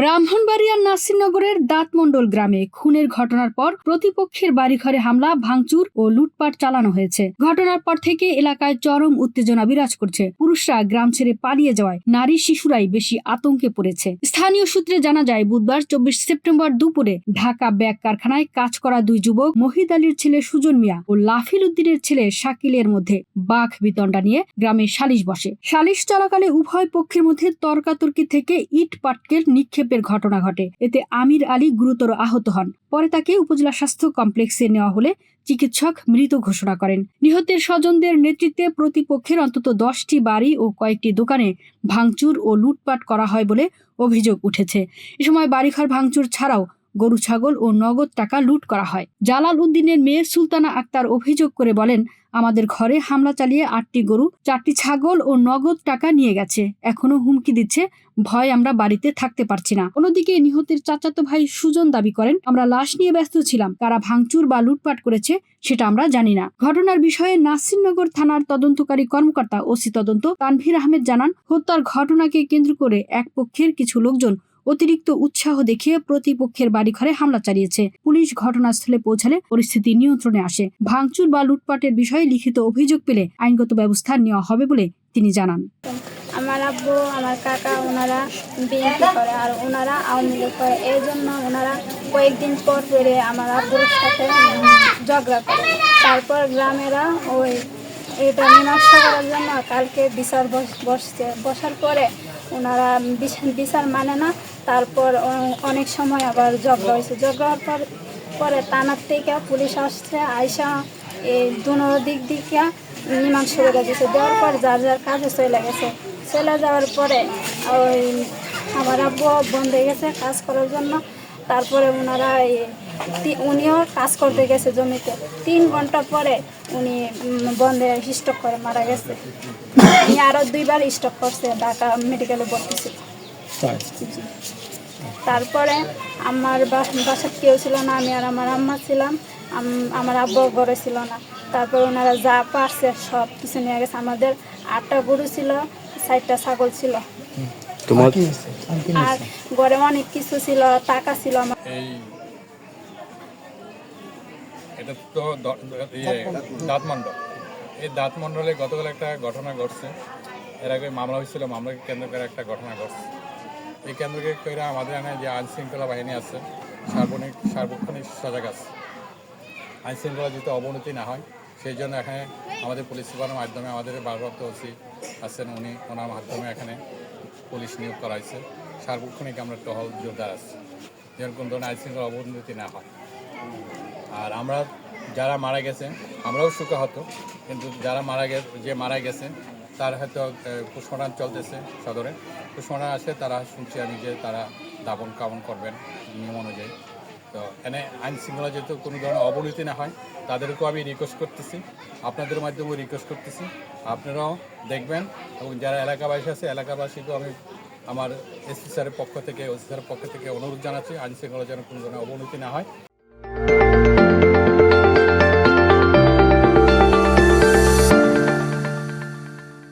ব্রাহ্মণবাড়িয়ার নাসিরনগরের দাঁতমন্ডল গ্রামে খুনের ঘটনার পর প্রতিপক্ষের বাড়িঘরে হামলা, ভাঙচুর ও লুটপাট চালানো হয়েছে। ঘটনার পর থেকে এলাকায় চরম উত্তেজনা বিরাজ করছে। পুরুষরা গ্রাম ছেড়ে পালিয়ে যাওয়ায় নারী শিশুরাই বেশি আতঙ্কে পড়েছে। স্থানীয় সূত্রে জানা যায়, বুধবার চব্বিশ সেপ্টেম্বর দুপুরে ঢাকা ব্যাগ কারখানায় কাজ করা দুই যুবক, মহিদ আলীর ছেলে সুজন মিয়া ও লাফিল উদ্দিনের ছেলে শাকিলের মধ্যে বাঘ বিতণ্ডা নিয়ে গ্রামে সালিশ বসে। সালিশ চলাকালে উভয় পক্ষের মধ্যে তর্কাতর্কি থেকে ইট পাটকেল নিক্ষেপের ঘটনা ঘটে। এতে আমির আলী গুরুতর আহত হন। পরে তাকে উপজেলা স্বাস্থ্য কমপ্লেক্সে নেওয়া হলে চিকিৎসক মৃত ঘোষণা করেন। নিহতের স্বজনদের নেতৃত্বে প্রতিপক্ষের অন্তত দশটি বাড়ি ও কয়েকটি দোকানে ভাঙচুর ও লুটপাট করা হয় বলে অভিযোগ উঠেছে। এ সময় বাড়িঘর ভাঙচুর ছাড়াও গরু, ছাগল ও নগদ টাকা লুট করা হয়। জালাল উদ্দিনের মেয়ে সুলতানা আক্তার অভিযোগ করে বলেন, আমাদের ঘরে হামলা চালিয়ে আটটি গরু, চারটি ছাগল ও নগদ টাকা নিয়ে গেছে। এখনও হুমকি দিচ্ছে, ভয় আমরা বাড়িতে থাকতে পারছি না। অন্যদিকে নিহতের চাচাতো ভাই সুজন দাবি করেন, আমরা লাশ নিয়ে ব্যস্ত ছিলাম। কারা ভাঙচুর বা লুটপাট করেছে, সেটা আমরা জানি না। ঘটনার বিষয়ে নাসিরনগর থানার তদন্তকারী কর্মকর্তা ওসি তদন্ত তানভীর আহমেদ জানান, হত্যার ঘটনাকে কেন্দ্র করে এক পক্ষের কিছু লোকজন অতিরিক্ত উৎসাহ দেখিয়ে প্রতিপক্ষের বাড়িঘরে হামলা চালিয়েছে। পুলিশ ঘটনাস্থলে পৌঁছালে পরিস্থিতি নিয়ন্ত্রণে আসে। ভাঙচুর বা লুটপাটের বিষয়ে লিখিত অভিযোগ পেলে আইনগত ব্যবস্থা নেওয়া হবে বলে তিনি জানান। আমার আব্বু, আমার কাকা, ওনারা বিএনপি করে আর ওনারা আওয়ামী লীগ করে। এই জন্য ওনারা কয়েকদিন পর পরে আমার আব্বুর সাথে ঝগড়া করে। তারপর গ্রামেরা ওই এটা মীমাংসা করার জন্য কালকে বিচার বস- বসছে। বসার পরে ওনারা বিচার মানে না, তারপর অনেক সময় আবার ঝগড়া হয়েছে। ঝগড়া হওয়ার পর পরে থানার থেকে পুলিশ আসছে, আইসা এই দুনো দিক দিকে মীমাংসা করে দিয়েছে। দেওয়ার পর যার যার কাজে চলে গেছে। চলে যাওয়ার পরে ওই আমার আব্বু বন্ধ হয়ে গেছে কাজ করার জন্য। তারপরে ওনারা উনিও কাজ করতে গেছে জমিতে। তিন ঘণ্টা পরে উনি বন্ধে স্টক করে মারা গেছে। উনি আরও দুইবার স্টক করছে ঢাকা মেডিকেলে ভর্তি ছিল। তারপরে আমার বাসার কেউ ছিল না আমি আর আমার আম্মা ছিলাম। আমার আব্বু ঘরে ছিল না। তারপর ওনারা যা পারছে সব কিছু নিয়ে গেছে। আমাদের আটটা গরু ছিল ষাটটা ছাগল ছিল। তোমার আর ঘরে অনেক কিছু ছিল টাকা ছিল আমার। এটা তো ইয়ে দাঁতমণ্ডল। এই দাঁতমণ্ডলে গতকাল একটা ঘটনা ঘটছে। এর আগে মামলা হয়েছিল, মামলাকে কেন্দ্র করে একটা ঘটনা ঘটছে। এই কেন্দ্রকে করে আমাদের এখানে যে আইন শৃঙ্খলা বাহিনী আছে, সার্বনিক, সার্বক্ষণিক সজাগ আছে। আইন শৃঙ্খলা যাতে অবনতি না হয়, সেই জন্য এখানে আমাদের পুলিশ সুপারের মাধ্যমে আমাদের ভারপ্রাপ্ত ওসি আছেন উনি, ওনার মাধ্যমে এখানে পুলিশ নিয়োগ করা হয়েছে। সার্বক্ষণিক আমরা টহল জোরদার আছি। যেন কোনো ধরনের আইন শৃঙ্খলা অবনতি না হয়। আর আমরা যারা মারা গেছে, আমরাও সুখাহত কিন্তু যারা মারা গে যে মারা গেছে, তার হয়তো পুষ্পনাথ চলতেছে সদরে। পুষ্পনাথ আসে তারা শুনছি আমি যে তারা দাপন কামন করবেন নিয়ম অনুযায়ী। তো এনে আইন শৃঙ্খলা যেহেতু কোনো ধরনের অবনতি না হয়, তাদেরকেও আমি রিকোয়েস্ট করতেছি। আপনাদের মাধ্যমেও রিকোয়েস্ট করতেছি। আপনারাও দেখবেন, এবং যারা এলাকাবাসী আছে, এলাকাবাসীকেও আমি আমার এসপি স্যারের পক্ষ থেকে, ওসি স্যারের পক্ষ থেকে অনুরোধ জানাচ্ছি, আইন শৃঙ্খলা যেন কোনো ধরনের অবনতি না হয়।